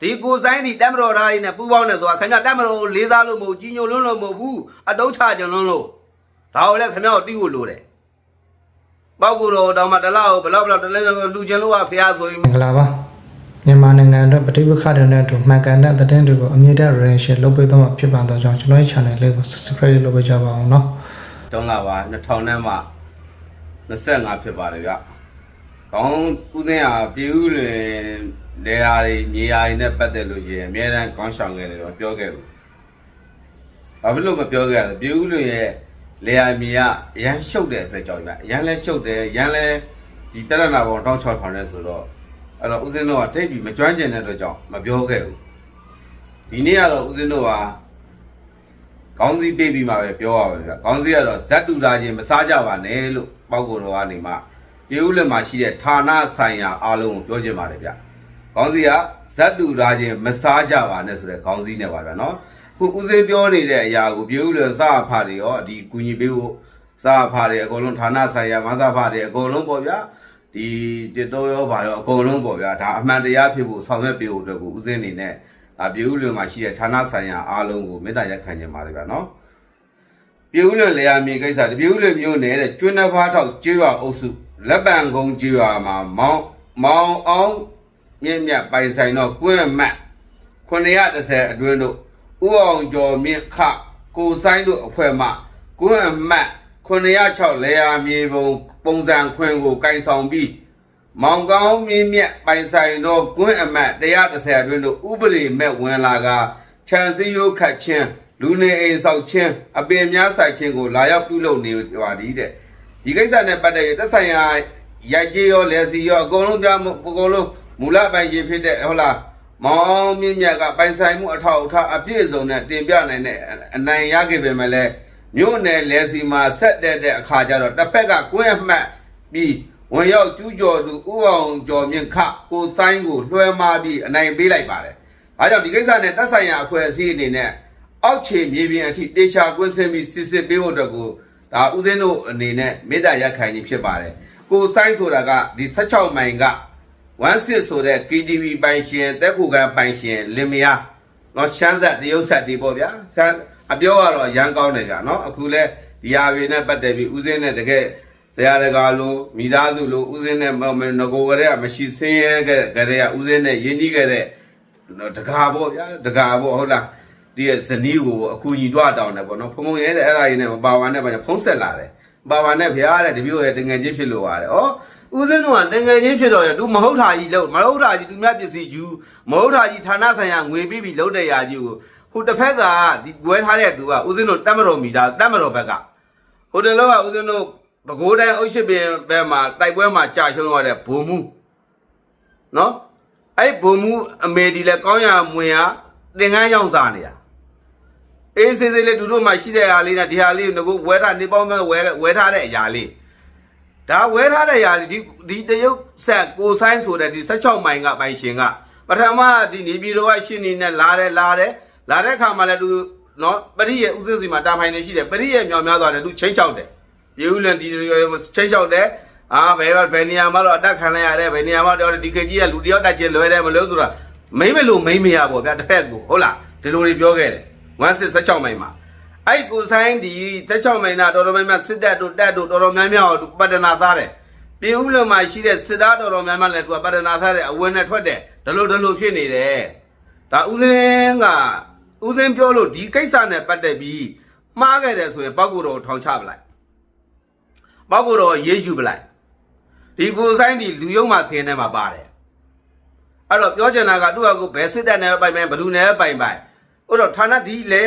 ဒီကိုဆိုင်ဒီတက်မတော်သားကြီးနဲ့ပူပေါင်းနေဆိုတာခင်ဗျတက်မတော်ကိုလေးစားလို့မဟုတ်ကြီးညိုလွန်းလို့မဟုတ်ဘူးအတုံးချကြလွန်းလို့ဒါကိုလည်းခင်ဗျကိုတိဖို့လိုတယ်ပောက်ကူတော်တောင်မှတစ်လောက်ဘယ်လောက်ဘယ်လောက်တလဲလူချင်းလို့ကဖះဆိုရင် မင်္ဂလာပါမြန်မာနိုင်ငံအတွက်ပဋိပက္ခတွေနဲ့အတူမှန်ကန်တဲ့သတင်းတွေကိုအမြင့်တဲ့ reaction လုပ်ပေးတော့မှာဖြစ်ပါတော့ကြောင့်ကျွန်တော်ရဲ့ channel လေးကို subscribe လုပ်ပေးကြပါအောင်เนาะ တုံးလာပါ2000နဲ့မှ25ဖြစ်ပါတယ်ဗျ။ကောင်းဦးစင်းဟာပြည်ဦးလွင် လေယာတွေမြေယာတွေနဲ့ပတ်သက်လို့ရှိရင်အများတန်းကောင်းဆောင်ခဲ့တယ်တော့ပြောခဲ့ဘူး။ဘာဖြစ်လို့မပြောခဲ့ရလဲပြည်ဦးလွင်ရဲ့လေယာမြေယာအရန်ရှုပ်တဲ့အတွက်ကြောင့်ဗျ။အရန်လဲရှုပ်တယ်ရန်လဲဒီပြဿနာပေါ်တောင်းချောက်ထောင်နေဆိုတော့အဲ့တော့ဦးစင်းတို့ကတိတ်ပြီးမကျွမ်းကျင်တဲ့အတွက်ကြောင့်မပြောခဲ့ဘူး။ဒီနေ့ကတော့ဦးစင်းတို့ကခေါင်းစည်းပေးပြီးမှပဲပြောရပါဗျ။ခေါင်းစည်းကတော့ဇက်တူတာချင်းမစားကြပါနဲ့လို့ပောက်ကိုတော်ကနေမှပြည်ဦးလက်မှာရှိတဲ့ဌာနဆိုင်ရာအားလုံးကိုပြောချင်ပါတယ်ဗျ။ ခေါင်းစည်းကဇက်တူတာချင်းမစားကြပါနဲ့ဆိုတဲ့ခေါင်းစည်းနဲ့ပါဗျာနော်။ခုဦးစင်းပြောနေတဲ့အရာကိုပြည်ဦးလက်စားဖာတွေရောဒီကူညီပေးဖို့စားဖာတွေအကုန်လုံးဌာနဆိုင်ရာမစားဖာတွေအကုန်လုံးပေါ့ဗျာ။ဒီတစ်တော်ရောပါရောအကုန်လုံးပေါ့ဗျာဒါအမှန်တရားဖြစ်ဖို့ဆောင်ရွက်ပေးဖို့အတွက်ကိုဦးစင်းအနေနဲ့ဒါပြည်ဦးလွင်မှာရှိတဲ့ဌာနဆိုင်ရာအားလုံးကိုမေတ္တာရက်ခံခြင်းပါတယ်ဗျာနော်ပြည်ဦးလွင်လေယာမြေကိစ္စတပြည်ဦးလွင်မျိုးနယ်တဲ့ကျွန်းနှဖားထောက်ကျေးရွာအုပ်စုလက်ပံကုန်းကျေးရွာမှာမောင်းမောင်းအောင် မြင့်မြတ်ပိုင်ဆိုင်တော့ကွင်းအမတ်930အတွင်းတို့ဥအောင်ကျော်မြင့်ခကိုဆိုင်တို့အဖွဲ့မှကွင်းအမတ်906လေယာမြေပုံပုံစံခွင်ကိုကင်ဆောင်ပြီးမောင်ကောင်းမြင့်မြတ်ပိုင်ဆိုင်သောကွင်းအမတ်130အတွင်းတို့ဥပဒေမဲ့ဝင်လာကခြံစည်းရိုးခတ်ခြင်းလူနေအိမ်ဆောက်ခြင်းအပင်များဆိုင်ခြင်းကိုလာရောက်ပြုလုပ်နေပါသည်တဲ့ဒီကိစ္စနဲ့ပတ်သက်ရသက်ဆိုင်ရာရိုက်ကြေးရောလက်စီရောအကုန်လုံးပြအကုန်လုံး မူလပိုင်ရှင်ဖြစ်တဲ့ဟုတ်လားမောင်အောင်မြင့်မြတ်ကပိုင်ဆိုင်မှုအထောက်အထားအပြည့်အစုံနဲ့တင်ပြနိုင်တဲ့အနိုင်ရခဲ့ပေမဲ့လည်းမြို့နယ်လက်စီမှာဆက်တဲ့တဲ့အခါကျတော့တစ်ဖက်ကကွင်းအမှတ်ပြီးဝင်ရောက်ကျူးကျော်သူဥအောင်ကျော်မြင့်ခကိုဆိုင်ကိုလွှဲမားပြီးအနိုင်ပေးလိုက်ပါတယ်။ဒါကြောင့်ဒီကိစ္စနဲ့တက်ဆိုင်ရာအဖွဲ့အစည်းအနေနဲ့အောက်ခြေမြေပြင်အထိတေချာကွင်းဆင်းပြီးစစ်စစ်ပေးဖို့အတွက်ကိုဒါဦးစင်းတို့အနေနဲ့မေတ္တာရက်ခံခြင်းဖြစ်ပါတယ်။ကိုဆိုင်ဆိုတာကဒီ16မိုင်က 16ဆိုတဲ့ KTV ပိုင်ရှင်တက်ခုကန်ပိုင်ရှင်လင်မယားနော်ရှမ်းဆက်တရုတ်ဆက်တွေပေါ့ဗျာ။ရှမ်းအပြောကတော့ရန်ကောင်းတယ်ဗျာနော်အခုလဲဒီဟာတွေနဲ့ပတ်သက်ပြီးဦးစင်းနဲ့တကယ်ဆရာတကာလိုမိသားစုလိုဦးစင်းနဲ့ငကိုကလေးကမရှိဆင်းရဲခဲ့ကြတဲ့ဦးစင်းနဲ့ယဉ်ကြီးခဲ့တဲ့တကာပေါ့ဗျာတကာပေါ့ဟုတ်လားဒီရဲ့ဇနီးကိုအကူကြီးတွားတောင်းတယ်ပေါ့နော်ဖုံဖုံရဲတဲ့အဲ့ဒါကြီးနဲ့မပါဝါနဲ့ပါဖုံးဆက်လာတယ်ပါဝါနဲ့ဖရားတဲ့တပြို့ရဲ့တငယ်ချင်းဖြစ်လို့ပါတယ်ဩ ဦးစင်းတို့ကတငယ်ချင်းဖြစ်တော့ရ तू မဟုတ်တာကြီးလို့မဟုတ်တာကြီးသူများပစ္စည်းယူမဟုတ်တာကြီးဌာနဆိုင်ရာငွေပြီးပြီးလုံးတဲ့ရာကြီးကိုဟိုတစ်ဖက်ကဒီဝဲထားတဲ့သူကဦးစင်းတို့တတ်မတော်မီတာတတ်မတော်ဘက်ကဟိုတလောကဦးစင်းတို့ပဲခူးတိုင်းအုပ်ရှိပင်ဘက်မှာတိုက်ပွဲမှာကြာရှုံးရတဲ့ဘုံမှုနော်အဲ့ဘုံမှုအမေဒီလဲကောင်းရမွင်ရတင်ကန်းရောက်စားနေတာအေးစေးစေးလေးသူတို့မှရှိတဲ့ဟာလေးနဲ့ဒီဟာလေးကိုငကိုဝဲထားနေပေါင်းမဲ့ဝဲဝဲထားတဲ့အရာလေး ဒါဝဲထားတဲ့အရာလေးဒီဒီတရုတ်ဆက်ကိုဆိုင်ဆိုတဲ့ဒီ16မိုင်ကပိုင်ရှင်ကပထမဒီနေပြည်တော်ကရှင်းနေနဲ့လာတယ်လာတယ်လာတဲ့ခါမှလည်းသူနော်ပရိရဲ့ဥစဉ်စီမှာတာဖိုင်နေရှိတယ်ပရိရဲ့မြောင်များစွာတယ်သူချင်းချောက်တယ်ရေဦးလန်ဒီချင်းချောက်တယ်အာဘယ်ဘယ်နေရာမှာတော့အတက်ခံလိုက်ရတယ်ဘယ်နေရာမှာတော့ဒီကေကြီးကလူတယောက်တက်ချင်းလွဲတယ်မလို့ဆိုတာမိမ့်မလို့မိမ့်မရပေါ့ဗျာတစ်ဖက်ကိုဟုတ်လားဒီလိုတွေပြောခဲ့တယ်16မိုင်မှာ အဲ့ကိုဆိုင်ဒီ16မိုင်နာတော်တော်များများစစ်တပ်တို့တက်တို့တော်တော်များများသူပတ္တနာသားတယ်ပြည်ဦးလုံမှာရှိတဲ့စစ်သားတော်တော်များများလည်းသူကပတ္တနာသားတယ်အဝင်နဲ့ထွက်တယ်ဒီလိုဒီလိုဖြစ်နေတယ်ဒါဦးစင်းကဦးစင်းပြောလို့ဒီကိစ္စနဲ့ပတ်သက်ပြီးမှားခဲ့တယ်ဆိုရင်ပောက်ကိုတော်ထောင်ချပလိုက်ပောက်ကိုတော့ရေးယူပလိုက်ဒီကိုဆိုင်ဒီလူယုံမှာဆင်းနေမှာပါတယ်အဲ့တော့ပြောချင်တာကသူ့အကူဘယ်စစ်တပ်နဲ့ပိုင်ပိုင်ဘယ်သူနဲ့ပိုင်ပိုင်အဲ့တော့ဌာနဒီလေ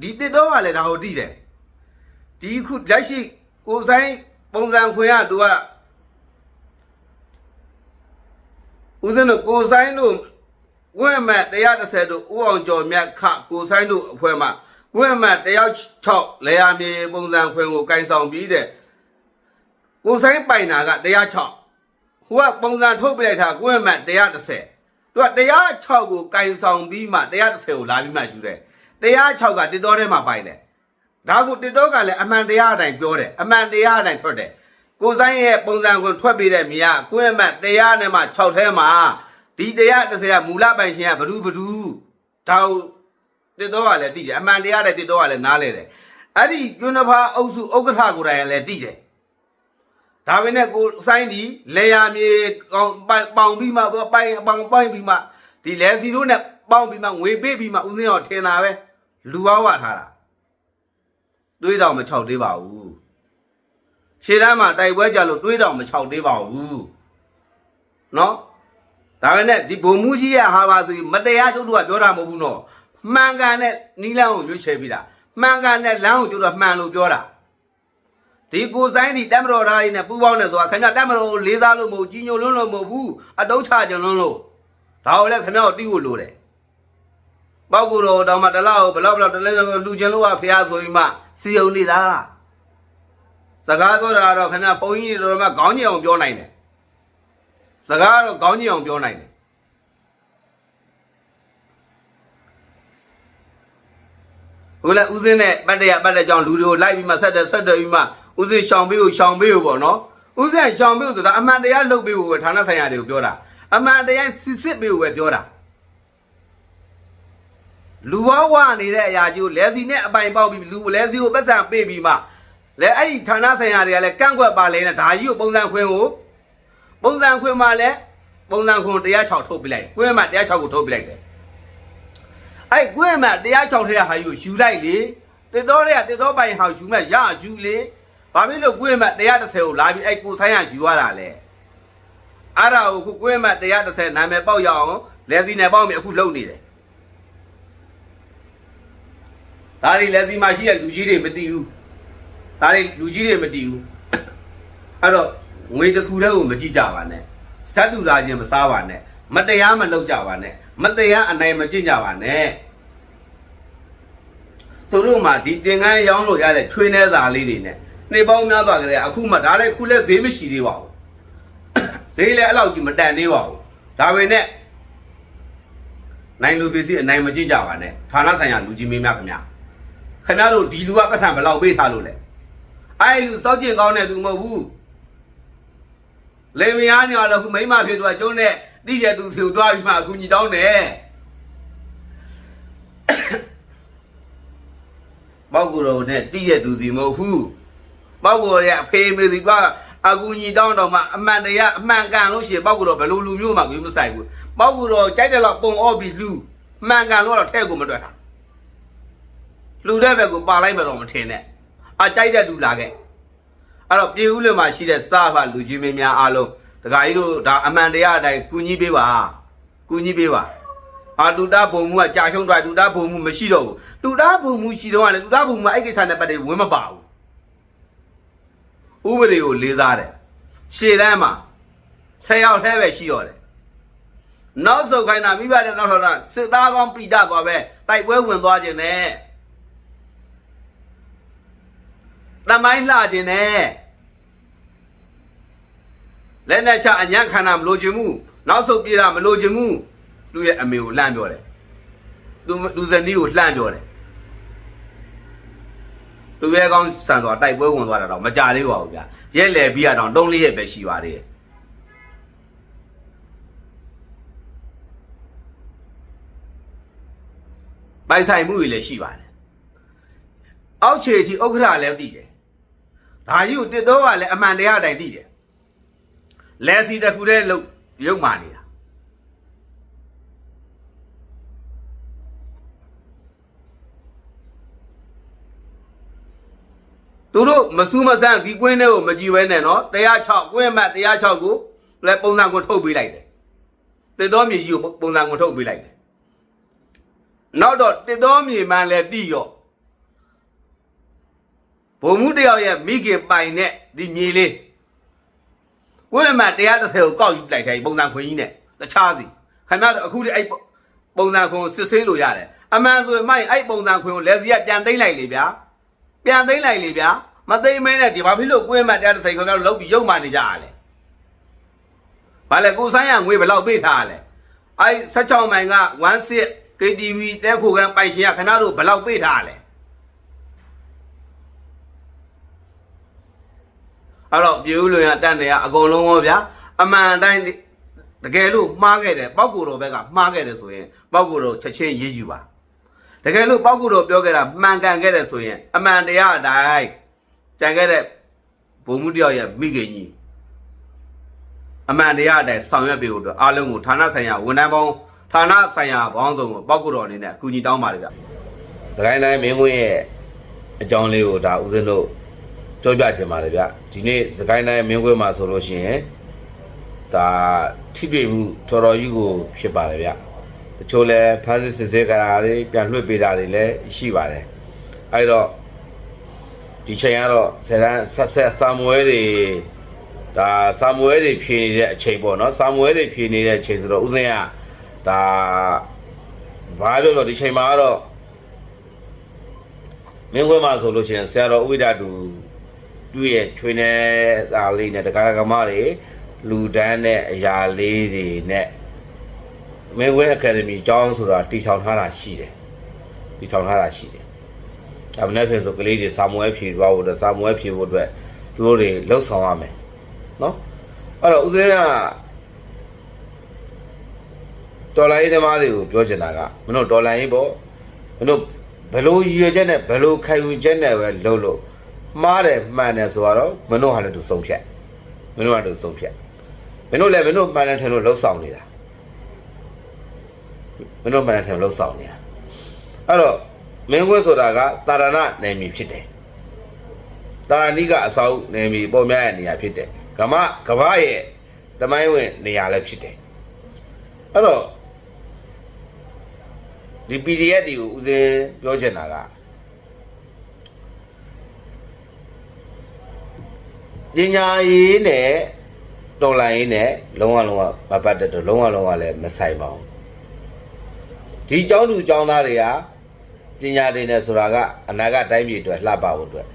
ဒီတစ်တော့ကလည်းဒါကိုတည်တယ်ဒီခုလက်ရှိကိုဆိုင်ပုံစံခွင်ကသူကဦးဇင်းတို့ကိုဆိုင်တို့ဝင့်မတ်130တို့ဦးအောင်ကျော်မြတ်ခကိုဆိုင်တို့အဖွဲ့မှဝင့်မတ်106လေယာမြေပုံစံခွင်ကိုကင်ဆောင်ပြီးတဲ့ကိုဆိုင်ပိုင်နာက106ဟိုကပုံစံထုတ်ပြလိုက်တာကိုယ့်မှ130သူက106ကိုကင်ဆောင်ပြီးမှ130ကိုလာပြီးမှယူတယ် 106ကတစ်တော်ထဲမှာပိုင်တယ်ဒါကိုတစ်တော်ကလည်းအမှန်တရားအတိုင်းပြောတယ်အမှန်တရားအတိုင်းထွက်တယ်ကိုဆိုင်ရဲ့ပုံစံကိုထွက်ပြီးတဲ့မြေကကိုယ့်မှ100နဲ့မှ6ထဲမှာဒီတရား30ကမူလပိုင်ရှင်ကဘဒူဘဒူဒါကိုတစ်တော့ကလည်းတိတယ်အမှန်တရားတဲ့တစ်တော့ကလည်းနားလဲတယ်အဲ့ဒီကျွန်းတစ်ဖာအုပ်စုဥက္ကဋ္ဌကိုယ်တိုင်ကလည်းတိတယ်ဒါပေမဲ့ကိုစိုင်းဒီလေယာမြေကောင်းပိုင်ပေါင်ပြီးမှပိုင်ပေါင်ပိုင်ပြီးမှဒီလဲစီတို့နဲ့ပေါင်ပြီးမှငွေပေးပြီးမှဦးစင်းရောထင်တာပဲ လူဝါဝထားတာတွေးတော့မချောက်သေးပါဘူးရှေ့တန်းမှာတိုက်ပွဲကြလို့တွေးတော့မချောက်သေးပါဘူးနော်ဒါပေမဲ့ဒီဘုံမှုကြီးရဲ့ဟာပါဆိုမတရားကျုပ်တို့ကပြောတာမဟုတ်ဘူးနော်မှန်ကန်တဲ့နီလန်းကိုရွေးချယ်ပြီးတာမှန်ကန်တဲ့လမ်းကိုကျုပ်တို့ကမှန်လို့ပြောတာဒီကိုဆိုင်ဒီတက်မတော်သားတွေနဲ့ပူပေါင်းနေသွားခင်ဗျတက်မတော်ကိုလေးစားလို့မဟုတ်ကြီးညိုလွန်းလို့မဟုတ်ဘူးအတုံးချကြလွန်းလို့ဒါကိုလည်းခင်ဗျကိုတီးဖို့လိုတယ် ပောက်ကူတော်တောင်မှတစ်လောက်ဘလောက်ဘလောက်တလဲလူချင်းလို့ကဖះဆိုပြီးမှစီယုံနေတာစကားပြောတာကတော့ခင်ဗျဘုန်းကြီးတွေတော်မှခေါင်းကြီးအောင်ပြောနိုင်တယ်စကားကတော့ခေါင်းကြီးအောင်ပြောနိုင်တယ်ဟိုလည်းဦးစင်းနဲ့ပတ်တရပတ်တဲ့ကြောင့်လူတွေကိုလိုက်ပြီးမှဆက်တယ်ဆက်တယ်ပြီးမှဦးစင်းရှောင်ပေးကိုရှောင်ပေးကိုပေါ့နော်ဦးစင်းရှောင်ပေးကိုဆိုတာအမှန်တရားလုပ်ပေးဖို့ပဲဌာနဆိုင်ရာတွေကိုပြောတာအမှန်တရားစစ်စစ်ပေးကိုပဲပြောတာ လူဘဝနေတဲ့အရာကြီးကိုလဲစီနဲ့အပိုင်ပေါက်ပြီးလူလဲစီကိုပတ်စံပေးပြီးမှလဲအဲ့ဒီဌာနဆိုင်ရာတွေကလည်းကန့်ကွက်ပါလဲနဲ့ဒါကြီးကိုပုံစံခွင်းကိုပုံစံခွင်မှာလည်းပုံစံခွင်106ထုတ်ပြလိုက်ကွင်းမှာ106ကိုထုတ်ပြလိုက်တယ်အဲ့ကွင်းမှာ106ထဲကဟာယူယူလိုက်လေတစ်တော်တွေကတစ်တော်ပိုင်ဟာယူမဲ့ရယူလေဘာဖြစ်လို့ကွင်းမှာ130ကိုလာပြီးအဲ့ကိုဆိုင်ရယူရတာလဲအဲ့ဒါကိုခုကွင်းမှာ130နာမည်ပေါက်ရအောင်လက်စီနဲ့ပေါက်ပြီးအခုလုံနေတယ် ဒါတွေလက်စီမှာရှိတဲ့လူကြီးတွေမသိဘူးဒါတွေလူကြီးတွေမသိဘူးအဲ့တော့ငွေတစ်ခုတည်းကိုမကြည့်ကြပါနဲ့ဇတ်တူသားချင်းမစားပါနဲ့မတရားမလုပ်ကြပါနဲ့မတရားအနိုင်မကျင့်ကြပါနဲ့သူတို့မှဒီတင်ကန်းရောင်းလို့ရတဲ့ချွေးနှဲစာလေးတွေနဲ့နေပေါင်းများသွားကြတယ်အခုမှဒါလည်းခုလည်းဈေးမရှိသေးပါဘူးဈေးလည်းအဲ့လောက်ကြီးမတန်သေးပါဘူးဒါပေမဲ့နိုင်လူပစ္စည်းအနိုင်မကျင့်ကြပါနဲ့ဌာနဆိုင်ရာလူကြီးမင်းများခင်ဗျ ခင်ဗျားတို့ဒီလူကပတ်စံဘယ်လောက်ပေးထားလို့လဲအဲ့လူစောက်ကျင်ကောင်းတဲ့လူမဟုတ်ဘူးလေမယားညော်လည်းခုမိမဖြစ်သွားကျုံးနဲ့တိကျသူစီကိုတွားပြီးမှအခုညီတောင်းတယ်ပောက်ကူတော်နဲ့တိကျသူစီမဟုတ်ဘူးပောက်ကူတော်ရဲ့အဖေမေစီတွားအခုညီတောင်းတော့မှအမှန်တရားအမှန်ကန်လို့ရှိရင်ပောက်ကူတော်ဘယ်လိုလူမျိုးမှကိုမဆိုင်ဘူးပောက်ကူတော်ကြိုက်တယ်လို့ပုံအော့ပြီးလူမှန်ကန်လို့တော့ထဲ့ကိုမတွက်တာ လူတဲ့ဘက်ကိုပါလိုက်မတော့မထင်နဲ့အကြိုက်တဲ့သူလာခဲ့အဲ့တော့ပြည်ဦးလွင်မှာရှိတဲ့စဖလူကြီးမင်းများအားလုံးဒကာကြီးတို့ဒါအမှန်တရားအတိုင်းကူညီပေးပါကူညီပေးပါအာတူတာဘုံမှုကကြာရှုံးသွားတူတာဘုံမှုမရှိတော့ဘူးတူတာဘုံမှုရှိတော့ကလည်းတူတာဘုံမှုအဲ့ကိစ္စနဲ့ပတ်သက်ဝင်မပါဘူးဥပဒေကိုလေးစားတယ်ရှေ့တန်းမှာဆယ်ယောက်ထဲပဲရှိရတယ်နောက်ဆုံးခိုင်းတာမိဘတဲ့နောက်ထော်တာစစ်သားကောင်းပိတသွားပဲတိုက်ပွဲဝင်သွားခြင်းနဲ့ တမိုင်းလှခြင်းနဲ့လက်နဲ့ချအညံ့ခန္ဓာမလိုချင်ဘူးနောက်ဆုံးပြေးတာမလိုချင်ဘူးသူ့ရဲ့အမေကိုလှမ်းပြောတယ်သူသူဇနီးကိုလှမ်းပြောတယ်သူရဲ့ကောင်းဆန်သွားတိုက်ပွဲဝင်သွားတာတော့မကြသေးပါဘူးဗျရဲလေပြီးရတော့တုံးလေးရက်ပဲရှိပါသေးတယ်ပိုင်ဆိုင်မှုတွေလည်းရှိပါတယ်အောက်ခြေအထိဥက္ကဋ္ဌလည်းတည်တယ် ဒါကြီးကိုတစ်တော့ကလည်းအမှန်တရားအတိုင်းတည်တယ်လဲစီတစ်ခုတည်းလုတ်ရုပ်မာနေတာသူတို့မစူးမဆန်းဒီကွင်းထဲကိုမကြည့်ဘဲနဲ့နော်106ကွင်းမှတ်106ကိုလည်းပုံစံကိုထုတ်ပေးလိုက်တယ်တစ်တော်မြေကြီးကိုပုံစံကိုထုတ်ပေးလိုက်တယ်နောက်တော့တစ်တော်မြေမှန်လည်းတိရော့ ဘုံမှုတယောက်ရဲ့မိခင်ပိုင်တဲ့ဒီမြေလေးကွင်းမှတ်130ကိုကောက်ယူလိုက်တယ်ပုံစံခွင်ကြီးနဲ့တခြားစီခင်ဗျားတို့အခုဒီအဲ့ပုံစံခွင်ကိုစစ်ဆေးလို့ရတယ်အမှန်ဆိုရင်မိုက်အဲ့ပုံစံခွင်ကိုလက်စီကပြန်သိမ့်လိုက်လေဗျာပြန်သိမ့်လိုက်လေဗျာမသိမ့်မဲနဲ့ဒီဘာဖြစ်လို့ကွင်းမတရားတစ်စိတ်ခင်ဗျားတို့လောက်ပြီးရုပ်မှနေကြရလဲဘာလဲကိုဆိုင်ရငွေဘယ်လောက်ပေးထားရလဲအဲ16မိုင်က16 KTV တဲခိုကန်ပိုင်ရှင်ကခင်ဗျားတို့ဘယ်လောက်ပေးထားရလဲ အဲ့တော့ပြည်ဦးလွင်ကတန်တယ်ကအကုန်လုံးရောဗျာအမှန်တိုင်းတကယ်လို့မှားခဲ့တယ်ပောက်ကိုတော်ဘက်ကမှားခဲ့တယ်ဆိုရင်ပောက်ကိုတော်ချက်ချင်းရေးယူပါတကယ်လို့ပောက်ကိုတော်ပြောခဲ့တာမှန်ကန်ခဲ့တယ်ဆိုရင်အမှန်တရားအတိုင်းကြံခဲ့တဲ့ဘုံမှုတယောက်ရဲ့မိခင်ကြီးအမှန်တရားအတိုင်းဆောင်ရွက်ပေးဖို့အတွက်အားလုံးကိုဌာနဆိုင်ရာဝန်ထမ်းပေါင်းဌာနဆိုင်ရာဘောင်းဆောင်ကိုပောက်ကိုတော်အနေနဲ့အကူအညီတောင်းပါတယ်ဗျစကိုင်းတိုင်းမင်းကွင်းရဲ့အကြောင်းလေးကိုဒါဦးဇင်းတို့ ကြောပြချင်ပါတယ်ဗျဒီနေ့စကိုင်းတိုင်းမင်းကွင်းမှာဆိုလို့ရှိရင်ဒါထိတွေ့မှုတော်တော်ကြီးကိုဖြစ်ပါတယ်ဗျတချို့လဲဖမ်းစစ်စစ်ဆေးကြတာတွေပြန်လွှတ်ပေးတာတွေလည်းရှိပါတယ်အဲ့တော့ဒီချိန်ကတော့ဇရန်ဆက်ဆက်ဆာမွဲတွေဒါဆာမွဲတွေဖြေနေတဲ့အချိန်ပေါ့နော်ဆာမွဲတွေဖြေနေတဲ့အချိန်ဆိုတော့ဥစဉ်ကဒါဘာပြောလို့ဒီချိန်မှာကတော့မင်းခွဲမှာဆိုလို့ရှိရင်ဆရာတော်ဥဝိဒတူ သူ့ရဲ့ချွေးနေတာလေးနဲ့တက္ကရာကမတွေလူဒန်းတဲ့အရာလေးတွေနဲ့မင်းခွဲအကယ်ဒမီကျောင်းဆိုတာတီထောင်ထားတာရှိတယ်တီထောင်ထားတာရှိတယ်ဒါမနေ့ဖြစ်ဆိုကလေးတွေစာမွဲဖြေသွားဖို့အတွက်စာမွဲဖြေဖို့အတွက်သူတို့တွေလှုပ်ဆောင်ရမယ်နော်အဲ့တော့ဦးဇင်းကတော်လိုင်းသမားတွေကိုပြောချင်တာကမင်းတို့တော်လိုင်းရေးပေါ့မင်းတို့ဘယ်လိုရည်ရွယ်ချက်နဲ့ဘယ်လိုခံယူချက်နဲ့ပဲလုပ်လို့ မှားတယ်မှန်တယ်ဆိုတော့မင်းတို့ဟာလည်းသူဆုံးဖြတ်မင်းတို့ဟာသူဆုံးဖြတ်မင်းတို့လည်းမင်းတို့မှန်တယ်ထင်လို့လှုပ်ဆောင်နေတာမင်းတို့မှန်တယ်ထင်လို့လှုပ်ဆောင်နေတာအဲ့တော့မင်းဝဲဆိုတာကတာရဏနယ်မြေဖြစ်တယ်တာရဏိကအစောက်နယ်မြေပေါ်များရဲ့နေရာဖြစ်တယ်ကမကဘာရဲ့တမိုင်းဝင်နေရာလည်းဖြစ်တယ်အဲ့တော့ဒီ PDF တွေကိုဦးစင်းပြောချင်တာက ပညာရေးနဲ့တော်လိုင်းရေးနဲ့လုံးဝလုံးဝမပတ်သက်တော့လုံးဝလုံးဝလည်းမဆိုင်ပါဘူးဒီကျောင်းသူကျောင်းသားတွေကပညာတွေနဲ့ဆိုတာကအနာဂတ်တိုင်းပြည်အတွက်လှပဖို့အတွက်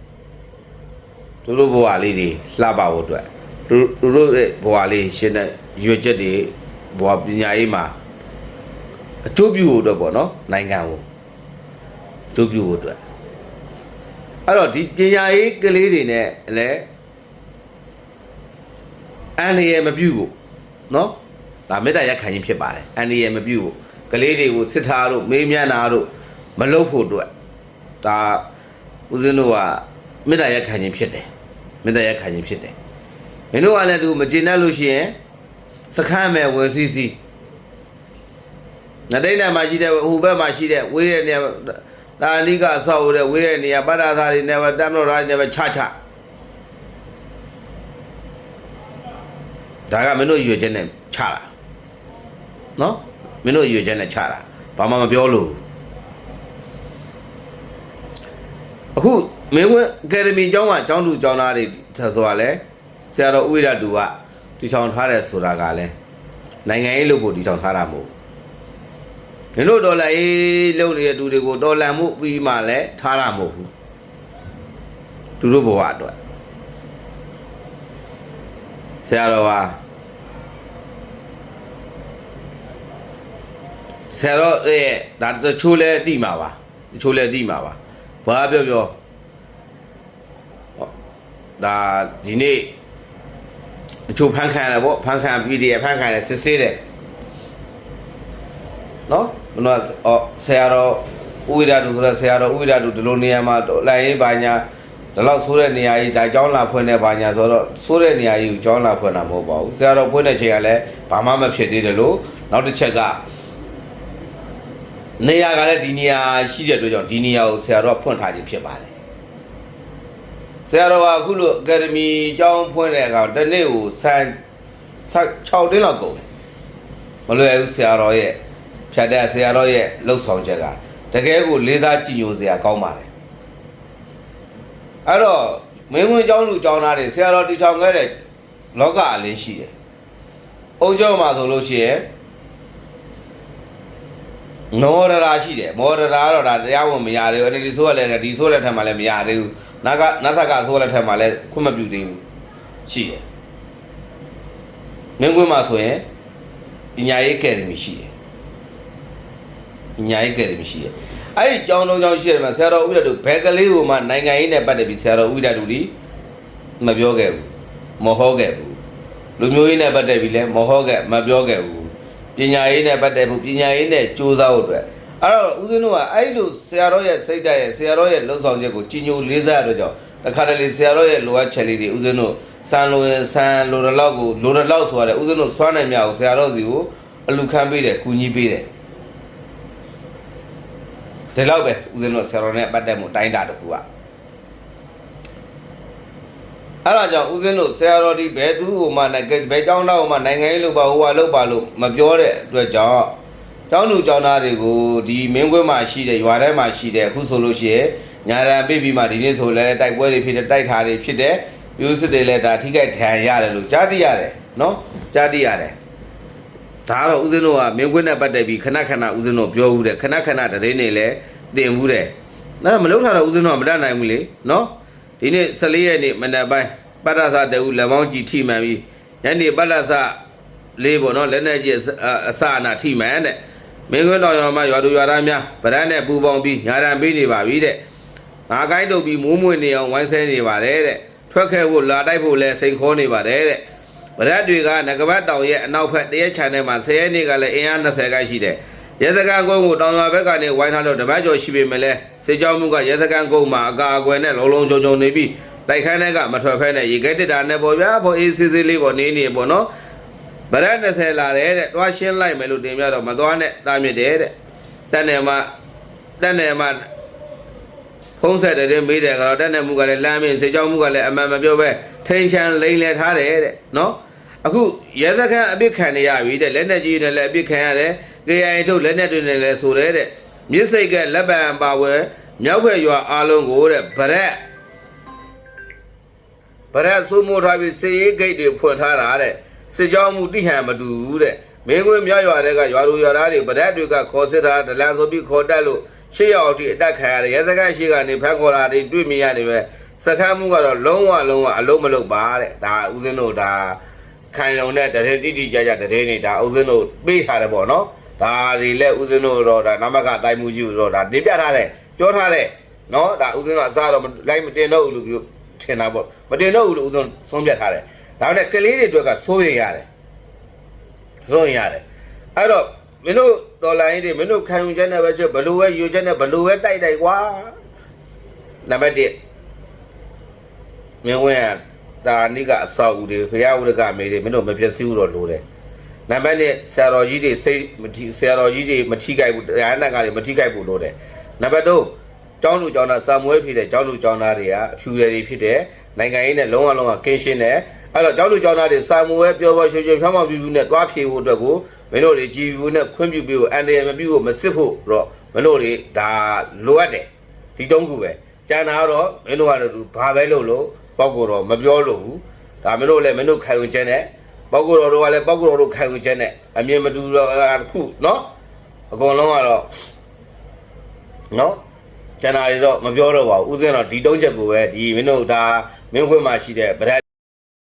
သူတို့ဘဝလေးတွေလှပဖို့အတွက်သူတို့ဘဝလေးရှင်တဲ့ရွေချက်တွေဘဝပညာရေးမှာအကျိုးပြုဖို့အတွက်ပေါ့နော်နိုင်ငံကိုအကျိုးပြုဖို့အတွက်အဲ့တော့ဒီပညာရေးကလေးတွေနဲ့လည်း အန်ရမပြုတ်နော်ဒါမေတ္တာရက်ခံခြင်းဖြစ်ပါတယ်အန်ရမပြုတ်ကလေးတွေကိုစစ်ထားတို့မေးမြန်းတာတို့မလုပ်ဖို့အတွက်ဒါဦးဇင်းတို့ကမေတ္တာရက်ခံခြင်းဖြစ်တယ်မေတ္တာရက်ခံခြင်းဖြစ်တယ်မင်းတို့ကလည်းသူမကျေနပ်လို့ရှိရင်စခန်းမဲ့ဝင်စီစီနဒိဋ္ဌာမှာရှိတဲ့ဟိုဘက်မှာရှိတဲ့ဝေးတဲ့နေရာဒါအနိကအဆောက်အဦတဲ့ဝေးတဲ့နေရာပတ္တသာတွေနဲ့ပဲတမ်းလို့ရာတွေနဲ့ပဲချချ ဒါကမင်းတို့ရွေချက်နဲ့ချတာနော်မင်းတို့ရွေချက်နဲ့ချတာဘာမှမပြောလို့အခုမင်းဝင်အကယ်ဒမီကျောင်းကကျောင်းသူကျောင်းသားတွေဆိုတာလဲဆရာတော်ဥဝိဒတူကတီချောင်ထားတယ်ဆိုတာကလဲနိုင်ငံရေးလို့ကိုတီချောင်ထားတာမဟုတ်ဘူးမင်းတို့ဒေါ်လာရေးလုပ်နေတဲ့သူတွေကိုဒေါ်လာမှုပြီးမှလည်းထားတာမဟုတ်ဘူးသူတို့ဘဝအတွက်ဆရာတော်ဟာ ဆရာတော်ရဲ့ဒါတချို့လဲတိမှာပါတချို့လဲတိမှာပါဘာပြောပြောဟောဒါဒီနေ့တချို့ဖန်ခံရပေါ့ဖန်ခံ PDF ဖန်ခံရစစ်ဆေးတယ်နော်မနောအော်ဆရာတော်ဥဝိဒတုဆိုတော့ဆရာတော်ဥဝိဒတုဒီလိုနေရာမှာလိုက်ရေးပါညာဒီလောက်ဆိုးတဲ့နေရာကြီးဒါကြောင်းလာဖွင့်တဲ့ပါညာဆိုတော့ဆိုးတဲ့နေရာကြီးကိုကြောင်းလာဖွင့်တာမဟုတ်ပါဘူးဆရာတော်ဖွင့်တဲ့ချိန်ကလည်းဘာမှမဖြစ်သေးတယ်လို့နောက်တစ်ချက်က နေရာကလည်းဒီနေရာရှိတဲ့အတွက်ကြောင့်ဒီနေရာကိုဆရာတော်ကဖွင့်ထားခြင်းဖြစ်ပါတယ်ဆရာတော်ကအခုလိုအကယ်ဒမီကျောင်းဖွင့်တဲ့အခါတနေ့ကိုဆန်6တင်းလောက်ကုန်တယ်မလွယ်ဘူးဆရာတော်ရဲ့ဖြတ်တဲ့ဆရာတော်ရဲ့လှုပ်ဆောင်ချက်ကတကယ်ကိုလေးစားကြည်ညိုစရာကောင်းပါတယ်အဲ့တော့မင်းဝင်ကျောင်းလူကျောင်းသားတွေဆရာတော်တီထောင်ခဲ့တဲ့လောကအလင်းရှိတယ်အုံကျောင်းမှာဆိုလို့ရှိရင် မောရရာရှိတယ်မောရရာတော့ဒါတရားဝင်မရသေးဘူးအဲ့ဒီဆိုရလည်းဒီဆိုလက်ထက်မှာလည်းမရသေးဘူးနဂနသကဆိုလက်ထက်မှာလည်းခွင့်မပြုသေးဘူးရှိတယ်မင်းကွင်းမှာဆိုရင်ပညာရေးကယ်ဒမီရှိတယ်အညာရေးကယ်တယ်မရှိရဲ့အဲ့ဒီကျောင်းတော်ကျောင်းရှိတယ်မှာဆရာတော်ဥဒ္ဒတုဘယ်ကလေးကိုမှနိုင်ငံရေးနဲ့ပတ်သက်ပြီးဆရာတော်ဥဒ္ဒတုဒီမပြောခဲ့ဘူးမဟောခဲ့ဘူးလူမျိုးရေးနဲ့ပတ်သက်ပြီးလဲမဟုတ်ခဲ့မပြောခဲ့ဘူး ပညာရေးနဲ့ပတ်သက်ဘူးပညာရေးနဲ့ကြိုးစားဖို့အတွက်အဲ့တော့ဦးဇင်းတို့ကအဲ့လိုဆရာတော်ရဲ့စိတ်ဓာတ်ရဲ့ဆရာတော်ရဲ့လှုပ်ဆောင်ချက်ကိုကြီးညိုလေးစားရတဲ့ကြောင့်တခါတလေဆရာတော်ရဲ့လိုအပ်ချက်လေးတွေဦးဇင်းတို့စံလိုရင်စံလိုတဲ့လောက်ကိုလိုတဲ့လောက်ဆိုရတယ်ဦးဇင်းတို့စွမ်းနိုင်မြအောင်ဆရာတော်စီကိုအလူခံပေးတယ်ကူညီပေးတယ်ဒီလောက်ပဲဦးဇင်းတို့ဆရာတော်နဲ့ပတ်သက်မှုတိုင်းတာတစ်ခုက အဲ့ဒါကြောင့်ဦးဇင်းတို့ဆရာတော်ဒီဘယ်သူ့ဟိုမှဘယ်ကျောင်းသားဟိုမှနိုင်ငံရေးလို့ပါဟိုဟာလို့ပါလို့မပြောတဲ့အတွက်ကြောင့်ကျောင်းသူကျောင်းသားတွေကိုဒီမင်းကွင်းမှာရှိတဲ့ရွာထဲမှာရှိတဲ့အခုဆိုလို့ရှိရင်ညာရန်ပြပြီးမှဒီနေ့ဆိုလဲတိုက်ပွဲတွေဖြစ်တဲ့တိုက်ထားတွေဖြစ်တဲ့ယူစစ်တွေလဲဒါထိခိုက်ထန်ရတယ်လို့ကြားသိရတယ်နော်ကြားသိရတယ်ဒါတော့ဦးဇင်းတို့ကမင်းကွင်းနဲ့ပတ်သက်ပြီးခဏခဏဦးဇင်းတို့ပြောဦးတယ်ခဏခဏတရင်နေလဲတင်ဦးတယ်အဲ့ဒါမလောက်တာတော့ဦးဇင်းတို့ကမတတ်နိုင်ဘူးလေနော် ဒီနေ့14ရက်နေ့မနက်ပိုင်းပတ္တသတေဦးလက်မောင်းကြီးထိမှန်ပြီးညနေပတ္တသလေးပေါ့နော်လက်နဲ့ကြီးအစအနာထိမှန်တဲ့မင်းခွန်းတော်ရောမှာရွာသူရွာသားများဗရန်နဲ့ပူပေါင်းပြီးညာရန်ပေးနေပါပြီတဲ့ငါကိုင်းတုပ်ပြီးမိုးမွေနေအောင်ဝိုင်းဆဲနေပါတယ်တဲ့ထွက်ခဲ့ဖို့လာတိုက်ဖို့လဲစိန်ခေါ်နေပါတယ်တဲ့ဗရက်တွေကငကပတ်တောင်ရဲ့အနောက်ဘက်တရက်ချန်ထဲမှာ10ရက်နေ့ကလည်းအင်အား20ခန်းရှိတယ် ရဲစကန်ကုန်းကိုတောင်ရွာဘက်ကနေဝိုင်းထားလို့တပတ်ကျော်ရှိပေမဲ့လဲစေချောင်းမှုကရဲစကန်ကုန်းမှာအကာအကွယ်နဲ့လုံးလုံးချုံချုံနေပြီးတိုက်ခန်းထဲကမထွက်ဖဲနဲ့ရေခဲတစ်တာနဲ့ပေါ့ဗျာဖို့အေးစစ်စစ်လေးပေါ့နေနေပေါ့နော်ဗရက်20လာတယ်တဲ့တွားရှင်းလိုက်မယ်လို့တင်ပြတော့မသွားနဲ့တာမြစ်တယ်တဲ့တက်နေမှာတက်နေမှာဖုံးဆက်တဲ့မေးတယ်ကတော့တက်နေမှုကလည်းလမ်းမင်းစေချောင်းမှုကလည်းအမှန်မပြောပဲထိန်ချန်လိမ့်လဲထားတယ်တဲ့နော် အခုရဲစခန်းအပြစ်ခံနေရပြီတဲ့လက်နဲ့ကြီးနဲ့လည်းအပြစ်ခံရတယ် KIA ထုတ်လက်နဲ့တွေနဲ့လည်းဆိုတယ်တဲ့မြစ်စိတ်ကလက်ပံပါဝဲမြောက်ဖက်ရွာအားလုံးကိုတဲ့ဗရက်ဗရက်စုမိုးထားပြီးစေရေးဂိတ်တွေဖွင့်ထားတာတဲ့စေချောင်းမှုတိဟန်မတူဘူးတဲ့မင်းကွင်းမြောက်ရွာတွေကရွာလူရွာသားတွေဗရက်တွေကခေါ်စစ်ထားဒလန်ဆိုပြီးခေါ်တက်လို့ရှေ့ရောက်အထိအတက်ခံရတယ်ရဲစခန်းရှိကနေဖမ်းခေါ်တာတွေတွေ့မြင်ရတယ်ပဲစခန်းမှုကတော့လုံးဝလုံးဝအလုံးမလုံးပါတဲ့ဒါဦးဇင်းတို့ဒါ ခံရုံနဲ့တရင်တိတိကျကျတရင်နေတာဦးဇင်းတို့ပေးထားတယ်ပေါ့နော်ဒါတွေလည်းဦးဇင်းတို့တော့ဒါနမကတိုင်မှုကြီးတော့ဒါတင်ပြထားတယ်ပြောထားတယ်နော်ဒါဦးဇင်းတို့အစားတော့လိုက်မတင်တော့ဘူးလို့ပြောထင်တာပေါ့မတင်တော့ဘူးလို့ဦးဇင်းဆုံးဖြတ်ထားတယ်ဒါပေမဲ့ကလေးတွေအတွက်ကစိုးရိမ်ရတယ်စိုးရင်ရတယ်အဲ့တော့မင်းတို့ဒေါ်လာရင်းတွေမင်းတို့ခံယူချက်နဲ့ပဲချက်ဘလို့ပဲယူချက်နဲ့ဘလို့ပဲတိုက်တိုက်ကွာနံပါတ်1မင်းဝင် ကဒါနိကအဆောက်အဦတွေဖရာဝရကမေးတွေမင်းတို့မပြည့်စည်ဘူးတော့လိုတယ်နံပါတ်2ဆရာတော်ကြီးတွေစိတ်မထိဆရာတော်ကြီးတွေမထိကြိုက်ဘူးတရားနာကတွေမထိကြိုက်ဘူးလို့တယ်နံပါတ်3ကျောင်းသူကျောင်းသားစာမွေးဖြစ်တဲ့ကျောင်းသူကျောင်းသားတွေကအဖြူရည်တွေဖြစ်တဲ့နိုင်ငံရေးနဲ့လုံးဝလုံးဝကင်းရှင်းတယ်အဲ့တော့ကျောင်းသူကျောင်းသားတွေစာမွေးပြောပြောရွှေရွှေဖြောင်းဖြောင်းပြူပြူနဲ့တွားဖြေဖို့အတွက်ကိုမင်းတို့တွေကြည်ဘူးနဲ့ခွင့်ပြုပေးဖို့အန်တရယ်မပြုဖို့မစစ်ဖို့တော့မင်းတို့တွေဒါလိုအပ်တယ်ဒီတုံးခုပဲကျန်တာကတော့မင်းတို့ကတော့သူဘာပဲလုပ်လို့ ပောက်ကိုတော့မပြောလို့ဘူးဒါမင်းတို့လည်းမင်းတို့ခံယူချက်နဲ့ပောက်ကိုတော်တို့ကလည်းပောက်ကိုတော်တို့ခံယူချက်နဲ့အမြင်မတူတော့တစ်ခုနော်အကုန်လုံးကတော့နော်ကျန်တာတွေတော့မပြောတော့ပါဘူးဥစဉ်တော့ဒီတုံးချက်ကိုပဲဒီမင်းတို့ဒါမင်းခွင့်မှာရှိတဲ့ဗရက်